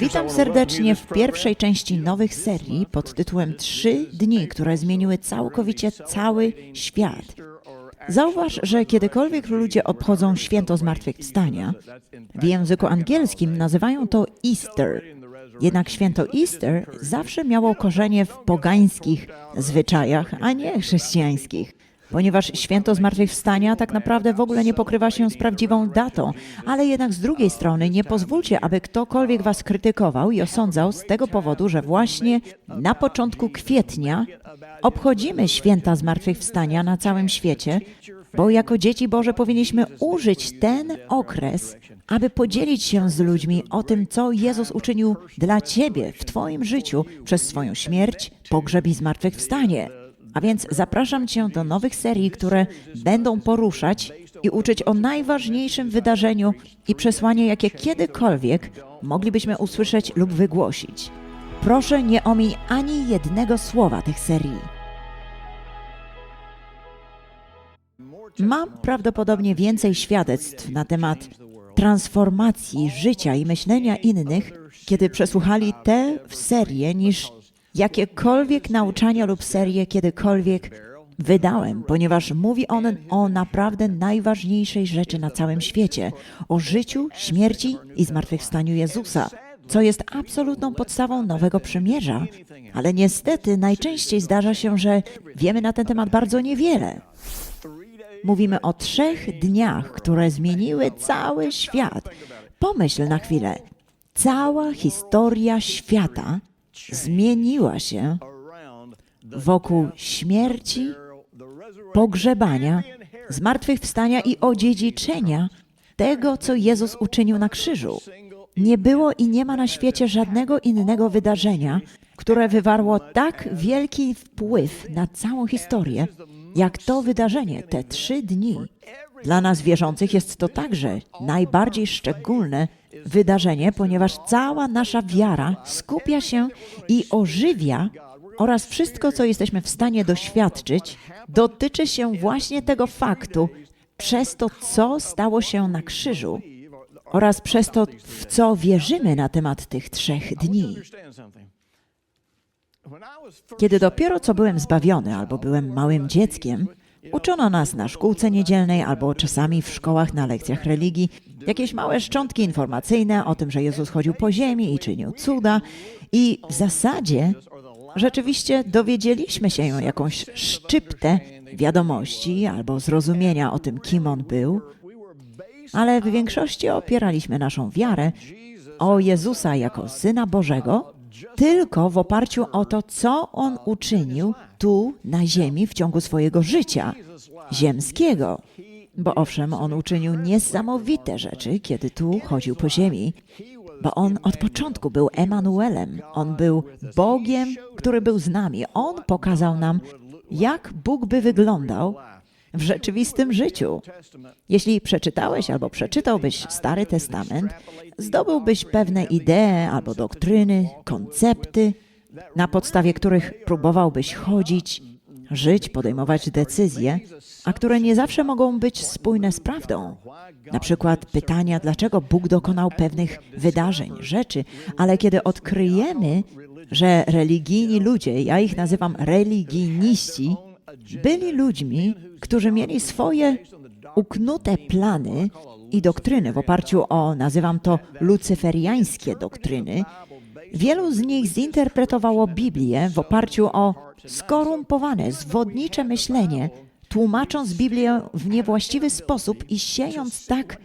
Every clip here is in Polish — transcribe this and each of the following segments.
Witam serdecznie w pierwszej części nowych serii pod tytułem Trzy dni, które zmieniły całkowicie cały świat. Zauważ, że kiedykolwiek ludzie obchodzą święto zmartwychwstania, w języku angielskim nazywają to Easter. Jednak święto Easter zawsze miało korzenie w pogańskich zwyczajach, a nie chrześcijańskich. Ponieważ święto zmartwychwstania tak naprawdę w ogóle nie pokrywa się z prawdziwą datą, ale jednak z drugiej strony nie pozwólcie, aby ktokolwiek was krytykował i osądzał z tego powodu, że właśnie na początku kwietnia obchodzimy święta zmartwychwstania na całym świecie, bo jako dzieci Boże powinniśmy użyć ten okres, aby podzielić się z ludźmi o tym, co Jezus uczynił dla Ciebie w Twoim życiu przez swoją śmierć, pogrzeb i zmartwychwstanie. A więc zapraszam Cię do nowych serii, które będą poruszać i uczyć o najważniejszym wydarzeniu i przesłanie, jakie kiedykolwiek moglibyśmy usłyszeć lub wygłosić. Proszę nie omij ani jednego słowa tych serii. Mam prawdopodobnie więcej świadectw na temat transformacji życia i myślenia innych, kiedy przesłuchali tę serię, niż jakiekolwiek nauczania lub serie kiedykolwiek wydałem, ponieważ mówi on o naprawdę najważniejszej rzeczy na całym świecie o życiu, śmierci i zmartwychwstaniu Jezusa, co jest absolutną podstawą nowego przymierza. Ale niestety najczęściej zdarza się, że wiemy na ten temat bardzo niewiele. Mówimy o trzech dniach, które zmieniły cały świat. Pomyśl na chwilę. Cała historia świata zmieniła się wokół śmierci, pogrzebania, zmartwychwstania i odziedziczenia tego, co Jezus uczynił na krzyżu. Nie było i nie ma na świecie żadnego innego wydarzenia, które wywarło tak wielki wpływ na całą historię, jak to wydarzenie, te trzy dni. Dla nas wierzących jest to także najbardziej szczególne wydarzenie, ponieważ cała nasza wiara skupia się i ożywia oraz wszystko, co jesteśmy w stanie doświadczyć, dotyczy się właśnie tego faktu, przez to, co stało się na krzyżu oraz przez to, w co wierzymy na temat tych trzech dni. Kiedy dopiero co byłem zbawiony albo byłem małym dzieckiem, uczono nas na szkółce niedzielnej albo czasami w szkołach na lekcjach religii. Jakieś małe szczątki informacyjne o tym, że Jezus chodził po ziemi i czynił cuda. I w zasadzie rzeczywiście dowiedzieliśmy się jakąś szczyptę wiadomości albo zrozumienia o tym, kim On był, ale w większości opieraliśmy naszą wiarę o Jezusa jako Syna Bożego tylko w oparciu o to, co On uczynił tu na ziemi w ciągu swojego życia ziemskiego. Bo owszem, On uczynił niesamowite rzeczy, kiedy tu chodził po ziemi, bo On od początku był Emanuelem. On był Bogiem, który był z nami. On pokazał nam, jak Bóg by wyglądał w rzeczywistym życiu. Jeśli przeczytałeś albo przeczytałbyś Stary Testament, zdobyłbyś pewne idee albo doktryny, koncepty, na podstawie których próbowałbyś chodzić, żyć, podejmować decyzje, a które nie zawsze mogą być spójne z prawdą. Na przykład pytania, dlaczego Bóg dokonał pewnych wydarzeń, rzeczy, ale kiedy odkryjemy, że religijni ludzie, ja ich nazywam religijniści, byli ludźmi, którzy mieli swoje uknute plany i doktryny w oparciu o, nazywam to, lucyferiańskie doktryny. Wielu z nich zinterpretowało Biblię w oparciu o skorumpowane, zwodnicze myślenie, tłumacząc Biblię w niewłaściwy sposób i siejąc tak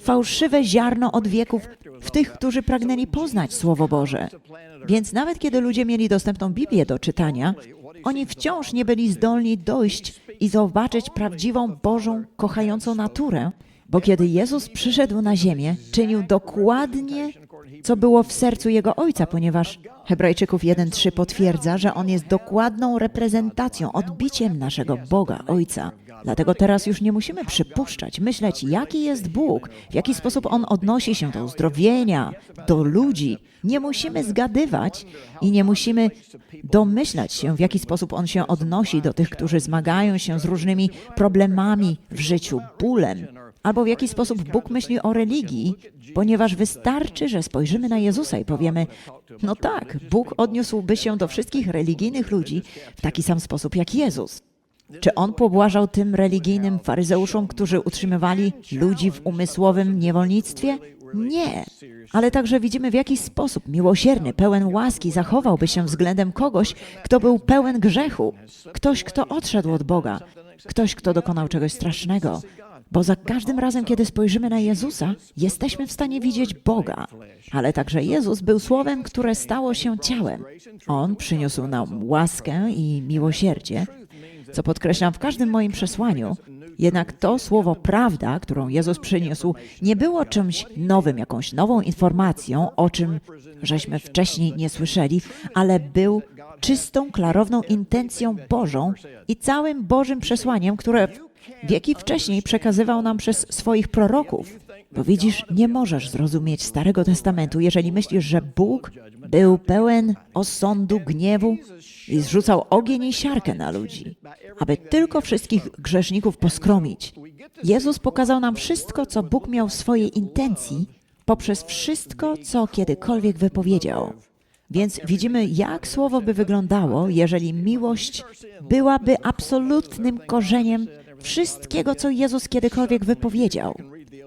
fałszywe ziarno od wieków w tych, którzy pragnęli poznać Słowo Boże. Więc nawet kiedy ludzie mieli dostępną Biblię do czytania, oni wciąż nie byli zdolni dojść i zobaczyć prawdziwą Bożą, kochającą naturę, bo kiedy Jezus przyszedł na ziemię, czynił dokładnie, co było w sercu Jego Ojca, ponieważ Hebrajczyków 1.3 potwierdza, że On jest dokładną reprezentacją, odbiciem naszego Boga, Ojca. Dlatego teraz już nie musimy przypuszczać, myśleć, jaki jest Bóg, w jaki sposób On odnosi się do uzdrowienia, do ludzi. Nie musimy zgadywać i nie musimy domyślać się, w jaki sposób On się odnosi do tych, którzy zmagają się z różnymi problemami w życiu, bólem, albo w jaki sposób Bóg myśli o religii, ponieważ wystarczy, że spojrzymy na Jezusa i powiemy: No tak, Bóg odniósłby się do wszystkich religijnych ludzi w taki sam sposób jak Jezus. Czy on pobłażał tym religijnym faryzeuszom, którzy utrzymywali ludzi w umysłowym niewolnictwie? Nie. Ale także widzimy, w jaki sposób miłosierny, pełen łaski zachowałby się względem kogoś, kto był pełen grzechu, ktoś, kto odszedł od Boga, ktoś, kto dokonał czegoś strasznego. Bo za każdym razem, kiedy spojrzymy na Jezusa, jesteśmy w stanie widzieć Boga. Ale także Jezus był słowem, które stało się ciałem. On przyniósł nam łaskę i miłosierdzie, co podkreślam w każdym moim przesłaniu. Jednak to słowo prawda, którą Jezus przyniósł, nie było czymś nowym, jakąś nową informacją, o czym żeśmy wcześniej nie słyszeli, ale był czystą, klarowną intencją Bożą i całym Bożym przesłaniem, które wieki wcześniej przekazywał nam przez swoich proroków. Bo widzisz, nie możesz zrozumieć Starego Testamentu, jeżeli myślisz, że Bóg był pełen osądu, gniewu i zrzucał ogień i siarkę na ludzi, aby tylko wszystkich grzeszników poskromić. Jezus pokazał nam wszystko, co Bóg miał w swojej intencji, poprzez wszystko, co kiedykolwiek wypowiedział. Więc widzimy, jak słowo by wyglądało, jeżeli miłość byłaby absolutnym korzeniem wszystkiego, co Jezus kiedykolwiek wypowiedział.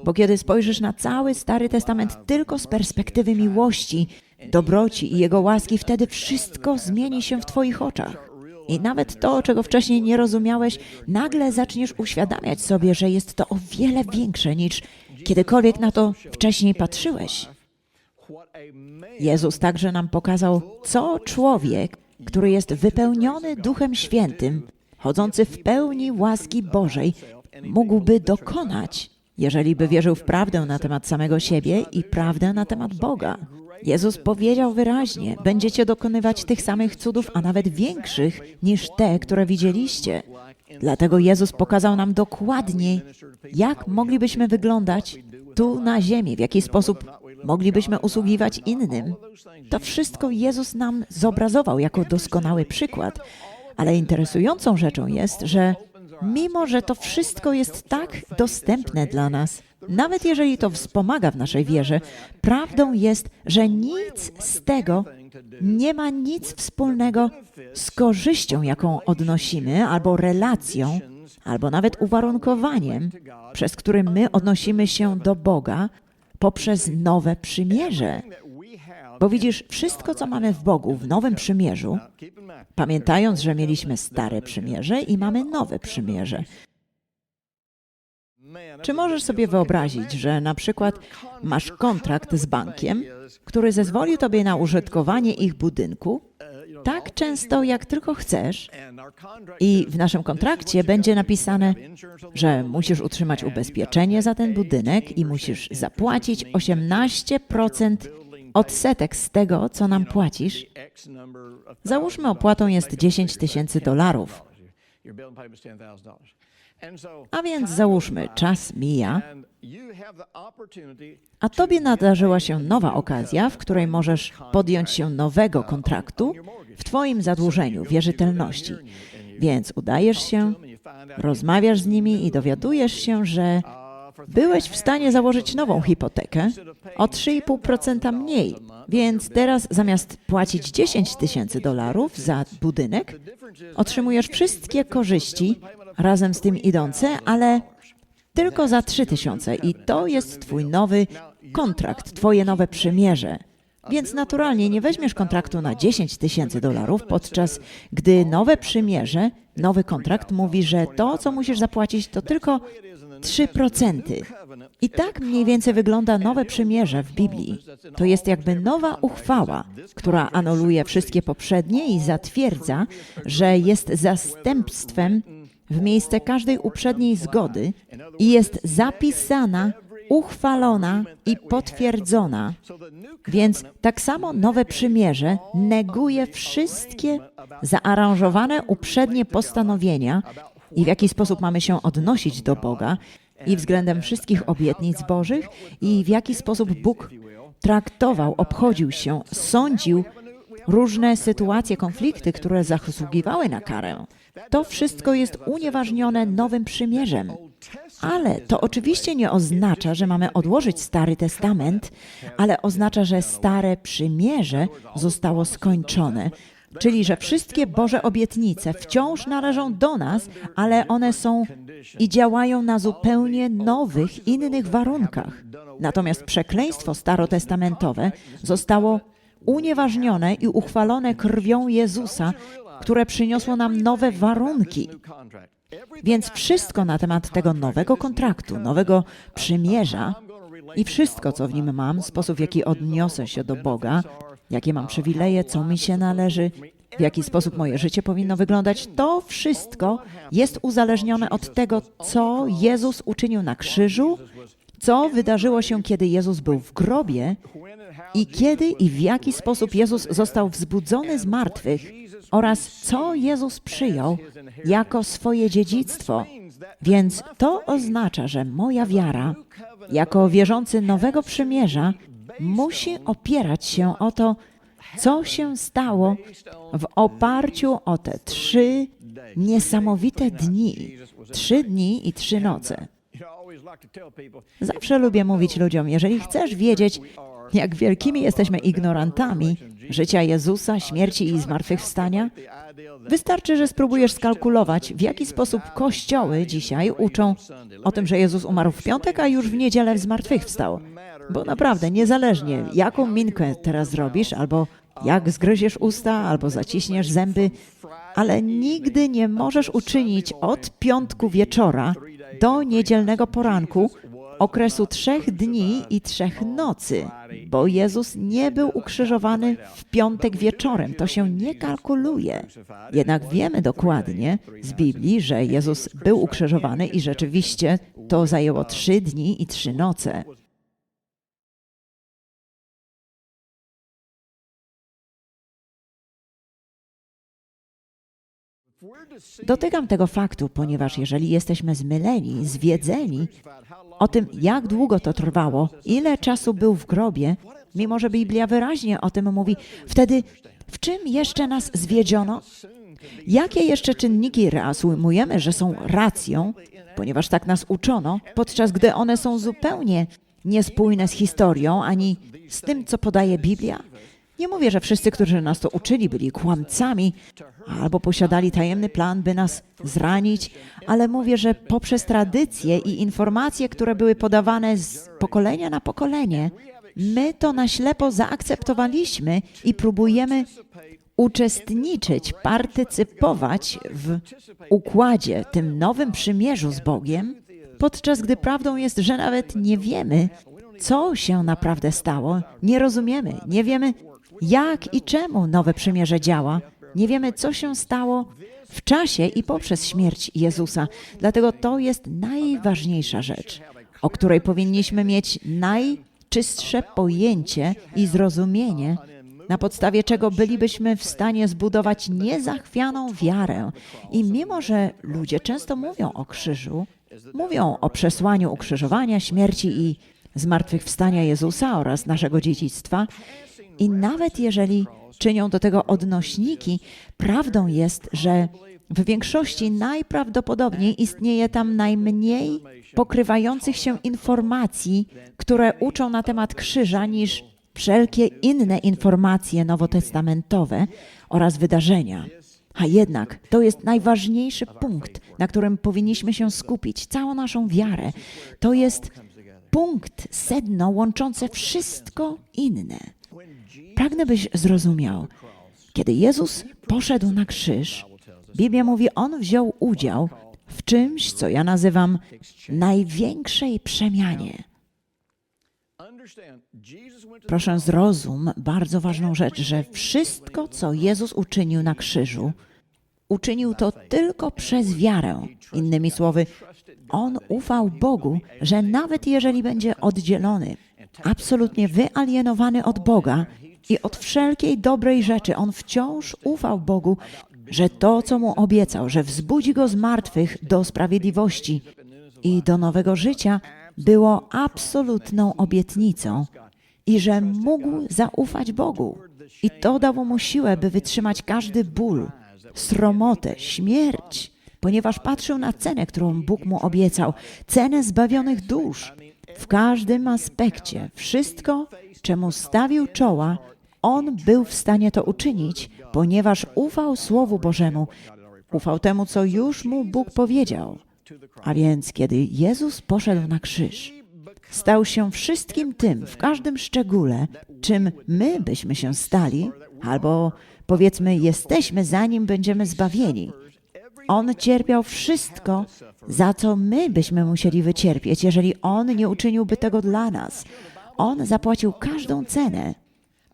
Bo kiedy spojrzysz na cały Stary Testament tylko z perspektywy miłości, dobroci i Jego łaski, wtedy wszystko zmieni się w Twoich oczach. I nawet to, czego wcześniej nie rozumiałeś, nagle zaczniesz uświadamiać sobie, że jest to o wiele większe niż kiedykolwiek na to wcześniej patrzyłeś. Jezus także nam pokazał, co człowiek, który jest wypełniony Duchem Świętym, chodzący w pełni łaski Bożej, mógłby dokonać, jeżeli by wierzył w prawdę na temat samego siebie i prawdę na temat Boga. Jezus powiedział wyraźnie: Będziecie dokonywać tych samych cudów, a nawet większych niż te, które widzieliście. Dlatego Jezus pokazał nam dokładnie, jak moglibyśmy wyglądać tu na ziemi, w jaki sposób moglibyśmy usługiwać innym. To wszystko Jezus nam zobrazował jako doskonały przykład. Ale interesującą rzeczą jest, że mimo, że to wszystko jest tak dostępne dla nas, nawet jeżeli to wspomaga w naszej wierze, prawdą jest, że nic z tego nie ma nic wspólnego z korzyścią, jaką odnosimy, albo relacją, albo nawet uwarunkowaniem, przez który my odnosimy się do Boga poprzez nowe przymierze. Bo widzisz, wszystko, co mamy w Bogu, w Nowym Przymierzu, pamiętając, że mieliśmy Stare Przymierze i mamy Nowe Przymierze. Czy możesz sobie wyobrazić, że na przykład masz kontrakt z bankiem, który zezwoli tobie na użytkowanie ich budynku tak często, jak tylko chcesz, i w naszym kontrakcie będzie napisane, że musisz utrzymać ubezpieczenie za ten budynek i musisz zapłacić 18% odsetek z tego, co nam płacisz. Załóżmy, opłatą jest 10 tysięcy dolarów. A więc załóżmy, czas mija, a tobie nadarzyła się nowa okazja, w której możesz podjąć się nowego kontraktu w twoim zadłużeniu, wierzytelności. Więc udajesz się, rozmawiasz z nimi i dowiadujesz się, że byłeś w stanie założyć nową hipotekę o 3,5% mniej. Więc teraz zamiast płacić 10 tysięcy dolarów za budynek, otrzymujesz wszystkie korzyści razem z tym idące, ale tylko za 3 tysiące. I to jest twój nowy kontrakt, twoje nowe przymierze. Więc naturalnie nie weźmiesz kontraktu na 10 tysięcy dolarów, podczas gdy nowe przymierze, nowy kontrakt mówi, że to, co musisz zapłacić, to tylko 3%. I tak mniej więcej wygląda nowe przymierze w Biblii. To jest jakby nowa uchwała, która anuluje wszystkie poprzednie i zatwierdza, że jest zastępstwem w miejsce każdej uprzedniej zgody i jest zapisana, uchwalona i potwierdzona. Więc tak samo nowe przymierze neguje wszystkie zaaranżowane uprzednie postanowienia i w jaki sposób mamy się odnosić do Boga i względem wszystkich obietnic Bożych i w jaki sposób Bóg traktował, obchodził się, sądził różne sytuacje, konflikty, które zasługiwały na karę. To wszystko jest unieważnione nowym przymierzem. Ale to oczywiście nie oznacza, że mamy odłożyć Stary Testament, ale oznacza, że Stare Przymierze zostało skończone. Czyli, że wszystkie Boże obietnice wciąż należą do nas, ale one są i działają na zupełnie nowych, innych warunkach. Natomiast przekleństwo starotestamentowe zostało unieważnione i uchwalone krwią Jezusa, które przyniosło nam nowe warunki. Więc wszystko na temat tego nowego kontraktu, nowego przymierza i wszystko, co w nim mam, sposób, w jaki odniosę się do Boga, jakie mam przywileje, co mi się należy, w jaki sposób moje życie powinno wyglądać, to wszystko jest uzależnione od tego, co Jezus uczynił na krzyżu, co wydarzyło się, kiedy Jezus był w grobie i kiedy i w jaki sposób Jezus został wzbudzony z martwych oraz co Jezus przyjął jako swoje dziedzictwo. Więc to oznacza, że moja wiara, jako wierzący nowego przymierza, musi opierać się o to, co się stało w oparciu o te trzy niesamowite dni. Trzy dni i trzy noce. Zawsze lubię mówić ludziom, jeżeli chcesz wiedzieć, jak wielkimi jesteśmy ignorantami życia Jezusa, śmierci i zmartwychwstania, wystarczy, że spróbujesz skalkulować, w jaki sposób kościoły dzisiaj uczą o tym, że Jezus umarł w piątek, a już w niedzielę zmartwychwstał. Bo naprawdę, niezależnie jaką minkę teraz zrobisz, albo jak zgryziesz usta, albo zaciśniesz zęby, ale nigdy nie możesz uczynić od piątku wieczora do niedzielnego poranku okresu trzech dni i trzech nocy, bo Jezus nie był ukrzyżowany w piątek wieczorem. To się nie kalkuluje. Jednak wiemy dokładnie z Biblii, że Jezus był ukrzyżowany i rzeczywiście to zajęło trzy dni i trzy noce. Dotykam tego faktu, ponieważ jeżeli jesteśmy zmyleni, zwiedzeni o tym, jak długo to trwało, ile czasu był w grobie, mimo że Biblia wyraźnie o tym mówi, wtedy w czym jeszcze nas zwiedziono? Jakie jeszcze czynniki reasumujemy, że są racją, ponieważ tak nas uczono, podczas gdy one są zupełnie niespójne z historią ani z tym, co podaje Biblia? Nie mówię, że wszyscy, którzy nas to uczyli, byli kłamcami albo posiadali tajemny plan, by nas zranić, ale mówię, że poprzez tradycje i informacje, które były podawane z pokolenia na pokolenie, my to na ślepo zaakceptowaliśmy i próbujemy uczestniczyć, partycypować w układzie, tym nowym przymierzu z Bogiem, podczas gdy prawdą jest, że nawet nie wiemy, co się naprawdę stało, nie rozumiemy, nie wiemy, jak i czemu nowe przymierze działa. Nie wiemy, co się stało w czasie i poprzez śmierć Jezusa. Dlatego to jest najważniejsza rzecz, o której powinniśmy mieć najczystsze pojęcie i zrozumienie, na podstawie czego bylibyśmy w stanie zbudować niezachwianą wiarę. I mimo, że ludzie często mówią o krzyżu, mówią o przesłaniu ukrzyżowania, śmierci i zmartwychwstania Jezusa oraz naszego dziedzictwa, i nawet jeżeli czynią do tego odnośniki, prawdą jest, że w większości najprawdopodobniej istnieje tam najmniej pokrywających się informacji, które uczą na temat krzyża, niż wszelkie inne informacje nowotestamentowe oraz wydarzenia. A jednak to jest najważniejszy punkt, na którym powinniśmy się skupić, całą naszą wiarę. To jest punkt, sedno łączące wszystko inne. Pragnę, byś zrozumiał, kiedy Jezus poszedł na krzyż, Biblia mówi, on wziął udział w czymś, co ja nazywam największej przemianie. Proszę zrozum bardzo ważną rzecz, że wszystko, co Jezus uczynił na krzyżu, uczynił to tylko przez wiarę. Innymi słowy, on ufał Bogu, że nawet jeżeli będzie oddzielony, absolutnie wyalienowany od Boga i od wszelkiej dobrej rzeczy, on wciąż ufał Bogu, że to, co mu obiecał, że wzbudzi go z martwych do sprawiedliwości i do nowego życia, było absolutną obietnicą i że mógł zaufać Bogu. I to dało mu siłę, by wytrzymać każdy ból, sromotę, śmierć, ponieważ patrzył na cenę, którą Bóg mu obiecał, cenę zbawionych dusz. W każdym aspekcie, wszystko, czemu stawił czoła, on był w stanie to uczynić, ponieważ ufał Słowu Bożemu, ufał temu, co już mu Bóg powiedział. A więc, kiedy Jezus poszedł na krzyż, stał się wszystkim tym, w każdym szczególe, czym my byśmy się stali, albo powiedzmy, jesteśmy, zanim będziemy zbawieni. On cierpiał wszystko, za co my byśmy musieli wycierpieć, jeżeli On nie uczyniłby tego dla nas. On zapłacił każdą cenę.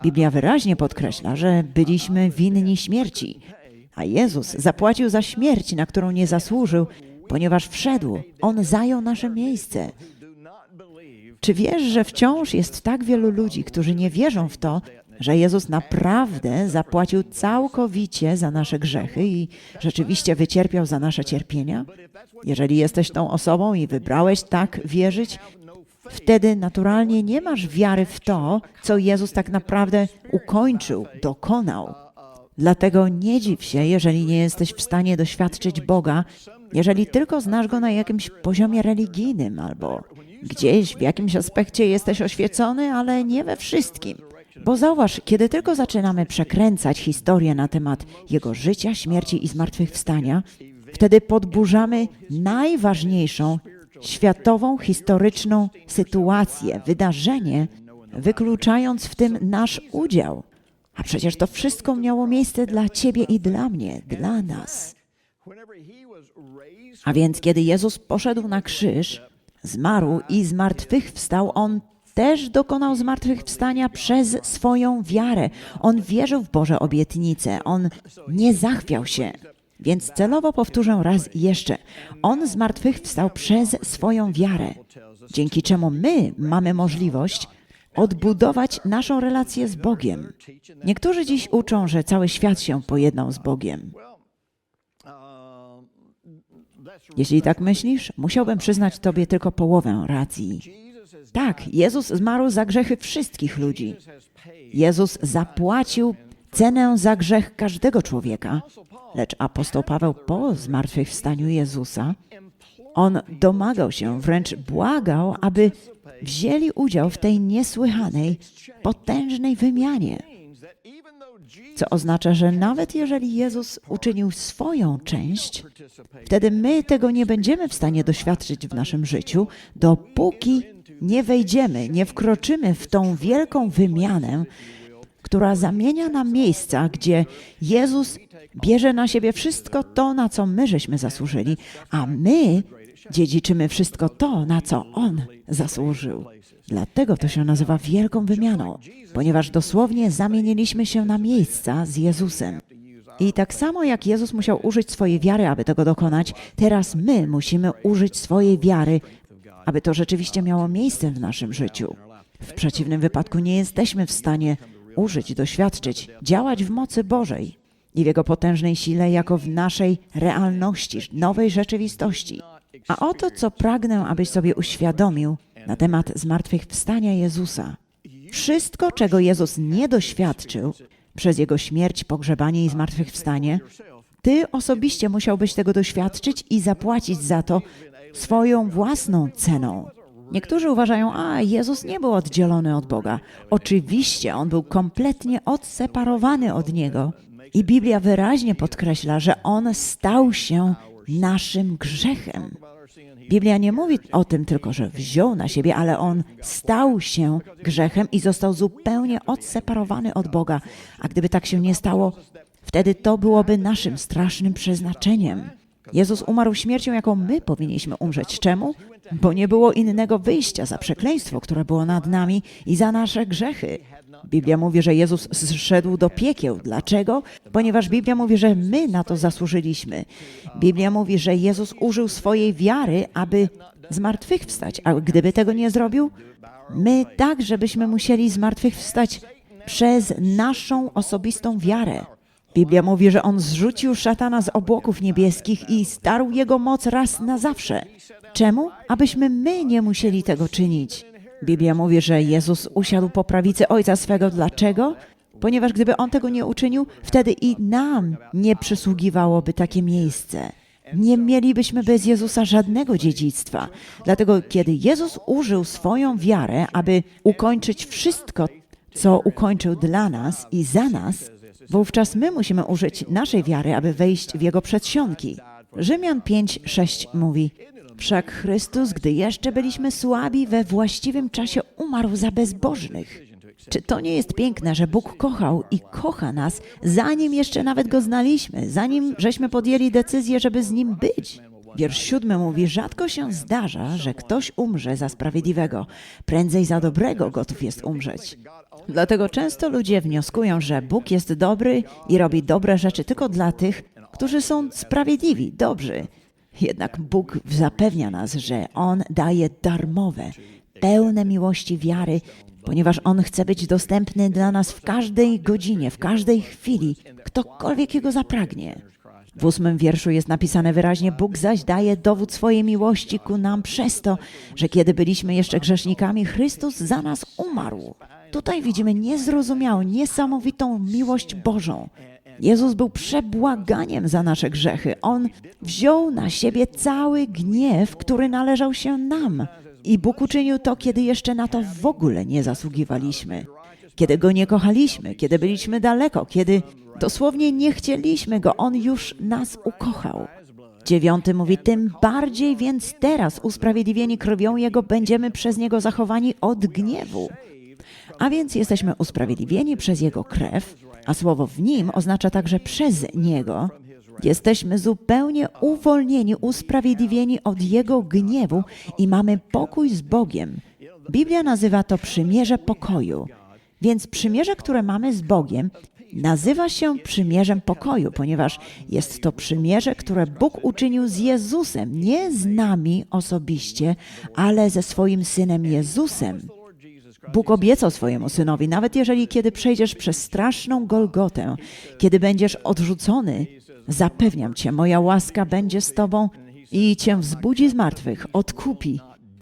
Biblia wyraźnie podkreśla, że byliśmy winni śmierci, a Jezus zapłacił za śmierć, na którą nie zasłużył, ponieważ wszedł, On zajął nasze miejsce. Czy wiesz, że wciąż jest tak wielu ludzi, którzy nie wierzą w to, że Jezus naprawdę zapłacił całkowicie za nasze grzechy i rzeczywiście wycierpiał za nasze cierpienia? Jeżeli jesteś tą osobą i wybrałeś tak wierzyć, wtedy naturalnie nie masz wiary w to, co Jezus tak naprawdę ukończył, dokonał. Dlatego nie dziw się, jeżeli nie jesteś w stanie doświadczyć Boga, jeżeli tylko znasz Go na jakimś poziomie religijnym albo gdzieś w jakimś aspekcie jesteś oświecony, ale nie we wszystkim. Bo zauważ, kiedy tylko zaczynamy przekręcać historię na temat Jego życia, śmierci i zmartwychwstania, wtedy podburzamy najważniejszą światową, historyczną sytuację, wydarzenie, wykluczając w tym nasz udział. A przecież to wszystko miało miejsce dla Ciebie i dla mnie, dla nas. A więc, kiedy Jezus poszedł na krzyż, zmarł i zmartwychwstał, On też dokonał zmartwychwstania przez swoją wiarę. On wierzył w Boże obietnice, On nie zachwiał się. Więc celowo powtórzę raz jeszcze. On zmartwychwstał przez swoją wiarę, dzięki czemu my mamy możliwość odbudować naszą relację z Bogiem. Niektórzy dziś uczą, że cały świat się pojednał z Bogiem. Jeśli tak myślisz, musiałbym przyznać Tobie tylko połowę racji. Tak, Jezus zmarł za grzechy wszystkich ludzi. Jezus zapłacił cenę za grzech każdego człowieka. Lecz apostoł Paweł po zmartwychwstaniu Jezusa, on domagał się, wręcz błagał, aby wzięli udział w tej niesłychanej, potężnej wymianie. Co oznacza, że nawet jeżeli Jezus uczynił swoją część, wtedy my tego nie będziemy w stanie doświadczyć w naszym życiu, dopóki nie wejdziemy, nie wkroczymy w tą wielką wymianę, która zamienia nam miejsca, gdzie Jezus bierze na siebie wszystko to, na co my żeśmy zasłużyli, a my dziedziczymy wszystko to, na co On zasłużył. Dlatego to się nazywa wielką wymianą, ponieważ dosłownie zamieniliśmy się na miejsca z Jezusem. I tak samo jak Jezus musiał użyć swojej wiary, aby tego dokonać, teraz my musimy użyć swojej wiary, aby to rzeczywiście miało miejsce w naszym życiu. W przeciwnym wypadku nie jesteśmy w stanie użyć, doświadczyć, działać w mocy Bożej i w Jego potężnej sile, jako w naszej realności, nowej rzeczywistości. A oto, co pragnę, abyś sobie uświadomił na temat zmartwychwstania Jezusa. Wszystko, czego Jezus nie doświadczył przez Jego śmierć, pogrzebanie i zmartwychwstanie, Ty osobiście musiałbyś tego doświadczyć i zapłacić za to swoją własną ceną. Niektórzy uważają, a Jezus nie był oddzielony od Boga. Oczywiście on był kompletnie odseparowany od Niego. I Biblia wyraźnie podkreśla, że on stał się naszym grzechem. Biblia nie mówi o tym tylko, że wziął na siebie, ale on stał się grzechem i został zupełnie odseparowany od Boga. A gdyby tak się nie stało, wtedy to byłoby naszym strasznym przeznaczeniem. Jezus umarł śmiercią, jaką my powinniśmy umrzeć. Czemu? Bo nie było innego wyjścia za przekleństwo, które było nad nami i za nasze grzechy. Biblia mówi, że Jezus zszedł do piekieł. Dlaczego? Ponieważ Biblia mówi, że my na to zasłużyliśmy. Biblia mówi, że Jezus użył swojej wiary, aby zmartwychwstać, a gdyby tego nie zrobił, my także byśmy musieli zmartwychwstać przez naszą osobistą wiarę. Biblia mówi, że on zrzucił szatana z obłoków niebieskich i starł jego moc raz na zawsze. Czemu? Abyśmy my nie musieli tego czynić. Biblia mówi, że Jezus usiadł po prawicy Ojca swego. Dlaczego? Ponieważ gdyby on tego nie uczynił, wtedy i nam nie przysługiwałoby takie miejsce. Nie mielibyśmy bez Jezusa żadnego dziedzictwa. Dlatego, kiedy Jezus użył swoją wiarę, aby ukończyć wszystko, co ukończył dla nas i za nas, wówczas my musimy użyć naszej wiary, aby wejść w Jego przedsionki. Rzymian 5:6 mówi: Wszak Chrystus, gdy jeszcze byliśmy słabi, we właściwym czasie umarł za bezbożnych. Czy to nie jest piękne, że Bóg kochał i kocha nas, zanim jeszcze nawet go znaliśmy, zanim żeśmy podjęli decyzję, żeby z nim być? Wiersz siódmy mówi: Rzadko się zdarza, że ktoś umrze za sprawiedliwego, prędzej za dobrego gotów jest umrzeć. Dlatego często ludzie wnioskują, że Bóg jest dobry i robi dobre rzeczy tylko dla tych, którzy są sprawiedliwi, dobrzy. Jednak Bóg zapewnia nas, że On daje darmowe, pełne miłości wiary, ponieważ On chce być dostępny dla nas w każdej godzinie, w każdej chwili, ktokolwiek Jego zapragnie. W ósmym wierszu jest napisane wyraźnie: Bóg zaś daje dowód swojej miłości ku nam przez to, że kiedy byliśmy jeszcze grzesznikami, Chrystus za nas umarł. Tutaj widzimy niezrozumiałą, niesamowitą miłość Bożą. Jezus był przebłaganiem za nasze grzechy. On wziął na siebie cały gniew, który należał się nam. I Bóg uczynił to, kiedy jeszcze na to w ogóle nie zasługiwaliśmy. Kiedy Go nie kochaliśmy, kiedy byliśmy daleko, kiedy dosłownie nie chcieliśmy Go, On już nas ukochał. Dziewiąty mówi, tym bardziej więc teraz, usprawiedliwieni krwią Jego, będziemy przez Niego zachowani od gniewu. A więc jesteśmy usprawiedliwieni przez Jego krew, a słowo w Nim oznacza także przez Niego. Jesteśmy zupełnie uwolnieni, usprawiedliwieni od Jego gniewu i mamy pokój z Bogiem. Biblia nazywa to przymierze pokoju. Więc przymierze, które mamy z Bogiem, nazywa się przymierzem pokoju, ponieważ jest to przymierze, które Bóg uczynił z Jezusem, nie z nami osobiście, ale ze swoim synem Jezusem. Bóg obiecał swojemu synowi, nawet jeżeli kiedy przejdziesz przez straszną Golgotę, kiedy będziesz odrzucony, zapewniam cię, moja łaska będzie z tobą i cię wzbudzi z martwych, odkupi,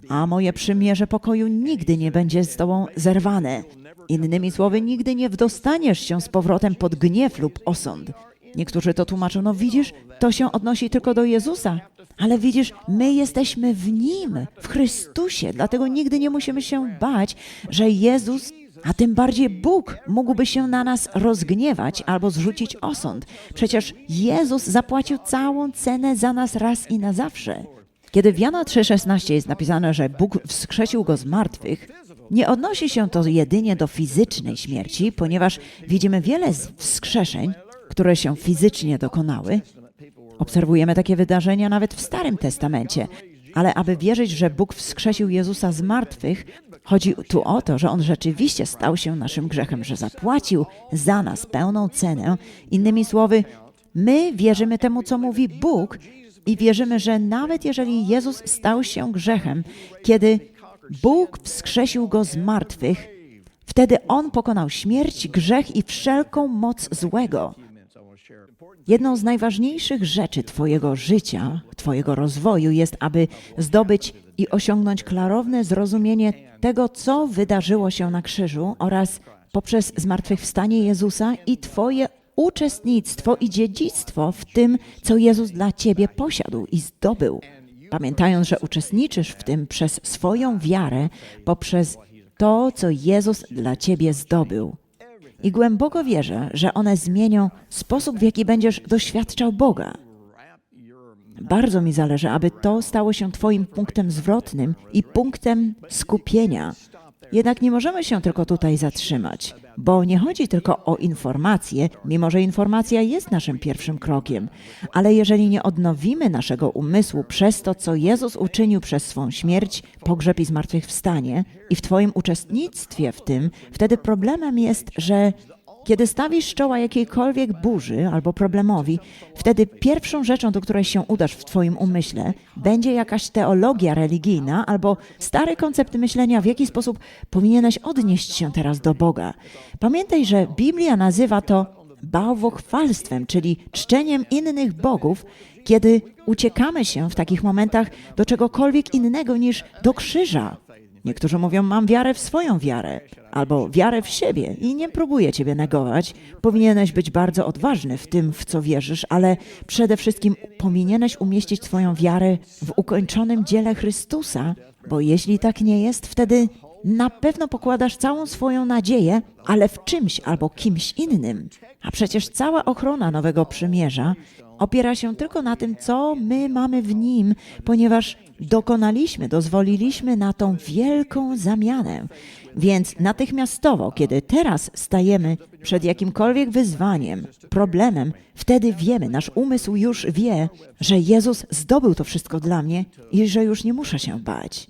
a moje przymierze pokoju nigdy nie będzie z tobą zerwane. Innymi słowy, nigdy nie wdostaniesz się z powrotem pod gniew lub osąd. Niektórzy to tłumaczą, no widzisz, to się odnosi tylko do Jezusa. Ale widzisz, my jesteśmy w Nim, w Chrystusie, dlatego nigdy nie musimy się bać, że Jezus, a tym bardziej Bóg, mógłby się na nas rozgniewać albo zrzucić osąd. Przecież Jezus zapłacił całą cenę za nas raz i na zawsze. Kiedy w Jana 3,16 jest napisane, że Bóg wskrzesił go z martwych, nie odnosi się to jedynie do fizycznej śmierci, ponieważ widzimy wiele wskrzeszeń, które się fizycznie dokonały. Obserwujemy takie wydarzenia nawet w Starym Testamencie. Ale aby wierzyć, że Bóg wskrzesił Jezusa z martwych, chodzi tu o to, że On rzeczywiście stał się naszym grzechem, że zapłacił za nas pełną cenę. Innymi słowy, my wierzymy temu, co mówi Bóg i wierzymy, że nawet jeżeli Jezus stał się grzechem, kiedy Bóg wskrzesił Go z martwych, wtedy On pokonał śmierć, grzech i wszelką moc złego. Jedną z najważniejszych rzeczy Twojego życia, Twojego rozwoju jest, aby zdobyć i osiągnąć klarowne zrozumienie tego, co wydarzyło się na krzyżu oraz poprzez zmartwychwstanie Jezusa i Twoje uczestnictwo i dziedzictwo w tym, co Jezus dla Ciebie posiadł i zdobył. Pamiętając, że uczestniczysz w tym przez swoją wiarę, poprzez to, co Jezus dla Ciebie zdobył. I głęboko wierzę, że one zmienią sposób, w jaki będziesz doświadczał Boga. Bardzo mi zależy, aby to stało się Twoim punktem zwrotnym i punktem skupienia. Jednak nie możemy się tylko tutaj zatrzymać, bo nie chodzi tylko o informację, mimo że informacja jest naszym pierwszym krokiem. Ale jeżeli nie odnowimy naszego umysłu przez to, co Jezus uczynił przez swą śmierć, pogrzeb i zmartwychwstanie, i w Twoim uczestnictwie w tym, wtedy problemem jest, że kiedy stawisz czoła jakiejkolwiek burzy albo problemowi, wtedy pierwszą rzeczą, do której się udasz w Twoim umyśle, będzie jakaś teologia religijna albo stary koncept myślenia, w jaki sposób powinieneś odnieść się teraz do Boga. Pamiętaj, że Biblia nazywa to bałwochwalstwem, czyli czczeniem innych bogów, kiedy uciekamy się w takich momentach do czegokolwiek innego niż do krzyża. Niektórzy mówią, mam wiarę w swoją wiarę, albo wiarę w siebie i nie próbuję ciebie negować. Powinieneś być bardzo odważny w tym, w co wierzysz, ale przede wszystkim powinieneś umieścić twoją wiarę w ukończonym dziele Chrystusa, bo jeśli tak nie jest, wtedy na pewno pokładasz całą swoją nadzieję, ale w czymś albo kimś innym. A przecież cała ochrona Nowego Przymierza opiera się tylko na tym, co my mamy w nim, ponieważ dokonaliśmy, dozwoliliśmy na tą wielką zamianę. Więc natychmiastowo, kiedy teraz stajemy przed jakimkolwiek wyzwaniem, problemem, wtedy wiemy, nasz umysł już wie, że Jezus zdobył to wszystko dla mnie i że już nie muszę się bać.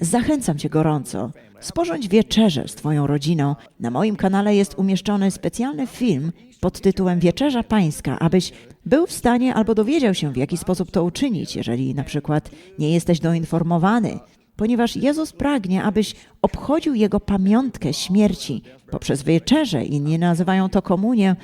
Zachęcam Cię gorąco. Sporządź wieczerzę z Twoją rodziną. Na moim kanale jest umieszczony specjalny film pod tytułem Wieczerza Pańska, abyś był w stanie albo dowiedział się, w jaki sposób to uczynić, jeżeli na przykład nie jesteś doinformowany. Ponieważ Jezus pragnie, abyś obchodził Jego pamiątkę śmierci poprzez wieczerzę, inni nazywają to komunię,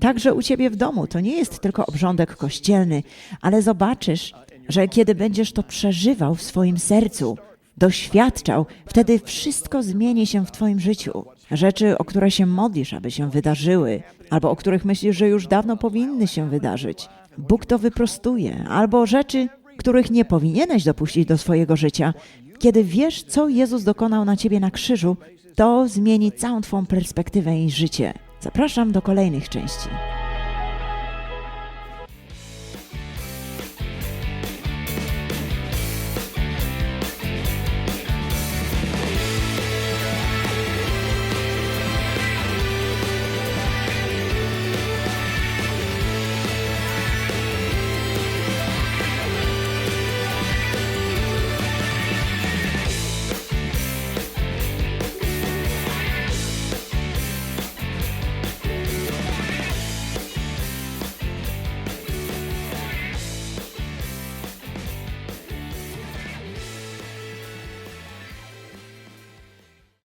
także u Ciebie w domu. To nie jest tylko obrządek kościelny, ale zobaczysz, że kiedy będziesz to przeżywał w swoim sercu, doświadczał, wtedy wszystko zmieni się w Twoim życiu. Rzeczy, o które się modlisz, aby się wydarzyły, albo o których myślisz, że już dawno powinny się wydarzyć. Bóg to wyprostuje, albo rzeczy, których nie powinieneś dopuścić do swojego życia. Kiedy wiesz, co Jezus dokonał na Ciebie na krzyżu, to zmieni całą Twą perspektywę i życie. Zapraszam do kolejnych części.